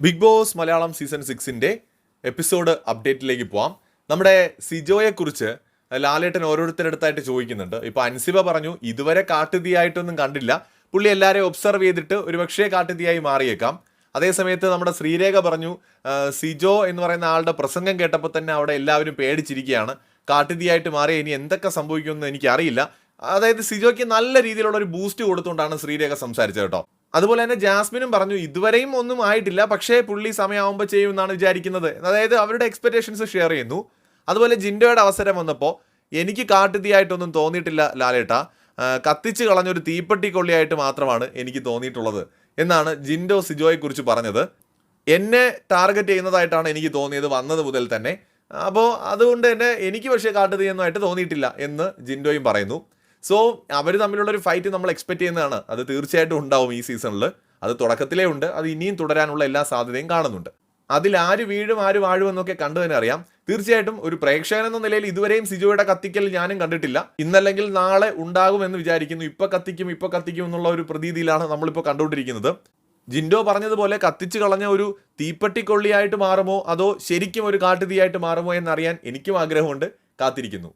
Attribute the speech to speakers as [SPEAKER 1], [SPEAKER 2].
[SPEAKER 1] Big Boss Malayalam season സിക്സിന്റെ episode അപ്ഡേറ്റിലേക്ക് പോവാം. നമ്മുടെ സിജോയെക്കുറിച്ച് ലാലേട്ടൻ ഓരോരുത്തരടുത്തായിട്ട് ചോദിക്കുന്നുണ്ട്. ഇപ്പോൾ അൻസിബ പറഞ്ഞു ഇതുവരെ കാട്ടുതീയായിട്ടൊന്നും കണ്ടില്ല. പുള്ളി എല്ലാവരെയും ഒബ്സർവ് ചെയ്തിട്ട് ഒരുപക്ഷേ കാട്ടുതീയായി മാറിയേക്കാം. അതേസമയത്ത് നമ്മുടെ ശ്രീരേഖ പറഞ്ഞു സിജോ എന്ന് പറയുന്ന ആളുടെ പ്രസംഗം കേട്ടപ്പോൾ തന്നെ അവിടെ എല്ലാവരും പേടിച്ചിരിക്കുകയാണ്. കാട്ടുതീയായിട്ട് മാറിയ ഇനി എന്തൊക്കെ സംഭവിക്കുമെന്ന് എനിക്കറിയില്ല. അതായത് സിജോയ്ക്ക് നല്ല രീതിയിലുള്ള ഒരു ബൂസ്റ്റ് കൊടുത്തുകൊണ്ടാണ് ശ്രീരേഖ സംസാരിച്ചത് കേട്ടോ. അതുപോലെ തന്നെ ജാസ്മിനും പറഞ്ഞു ഇതുവരെയും ഒന്നും ആയിട്ടില്ല പക്ഷേ പുള്ളി സമയമാകുമ്പോൾ ചെയ്യുമെന്നാണ് വിചാരിക്കുന്നത്. അതായത് അവരുടെ എക്സ്പെക്ടേഷൻസ് ഷെയർ ചെയ്യുന്നു. അതുപോലെ ജിൻഡോയുടെ അവസരം വന്നപ്പോൾ എനിക്ക് കാട്ടുതീയായിട്ടൊന്നും തോന്നിയിട്ടില്ല ലാലേട്ട. കത്തിച്ച് കളഞ്ഞൊരു തീപ്പെട്ടി കൊള്ളിയായിട്ട് മാത്രമാണ് എനിക്ക് തോന്നിയിട്ടുള്ളത് എന്നാണ് ജിൻഡോ സിജോയെക്കുറിച്ച് പറഞ്ഞത്. എന്നെ ടാർഗറ്റ് ചെയ്യുന്നതായിട്ടാണ് എനിക്ക് തോന്നിയത് വന്നത് മുതൽ തന്നെ. അപ്പോൾ അതുകൊണ്ട് തന്നെ എനിക്ക് പക്ഷേ കാട്ടുതീയൊന്നുമായിട്ട് തോന്നിയിട്ടില്ല എന്ന് ജിൻഡോയും പറയുന്നു. സോ അവർ തമ്മിലുള്ള ഒരു ഫൈറ്റ് നമ്മൾ എക്സ്പെക്ട് ചെയ്യുന്നതാണ്. അത് തീർച്ചയായിട്ടും ഉണ്ടാവും ഈ സീസണിൽ അത് തുടക്കത്തിലേ ഉണ്ട്. അത് ഇനിയും തുടരാനുള്ള എല്ലാ സാധ്യതയും കാണുന്നുണ്ട്. അതിൽ ആര് വീഴും ആര് വാഴും എന്നൊക്കെ കണ്ടു തന്നെ അറിയാം. തീർച്ചയായിട്ടും ഒരു പ്രേക്ഷകൻ എന്ന നിലയിൽ ഇതുവരെയും സിജോയുടെ കത്തിക്കൽ ഞാനും കണ്ടിട്ടില്ല. ഇന്നല്ലെങ്കിൽ നാളെ ഉണ്ടാകുമെന്ന് വിചാരിക്കുന്നു. ഇപ്പൊ കത്തിക്കും ഇപ്പൊ കത്തിക്കും എന്നുള്ള ഒരു പ്രതീതിയിലാണ് നമ്മളിപ്പോൾ കണ്ടുകൊണ്ടിരിക്കുന്നത്. ജിൻഡോ പറഞ്ഞതുപോലെ കത്തിച്ചു കളഞ്ഞ ഒരു തീപ്പെട്ടിക്കൊള്ളിയായിട്ട് മാറുമോ? അതോ ശരിക്കും ഒരു കാട്ടുതീയായിട്ട് മാറുമോ എന്നറിയാൻ എനിക്കും ആഗ്രഹമുണ്ട്. കാത്തിരിക്കുന്നു.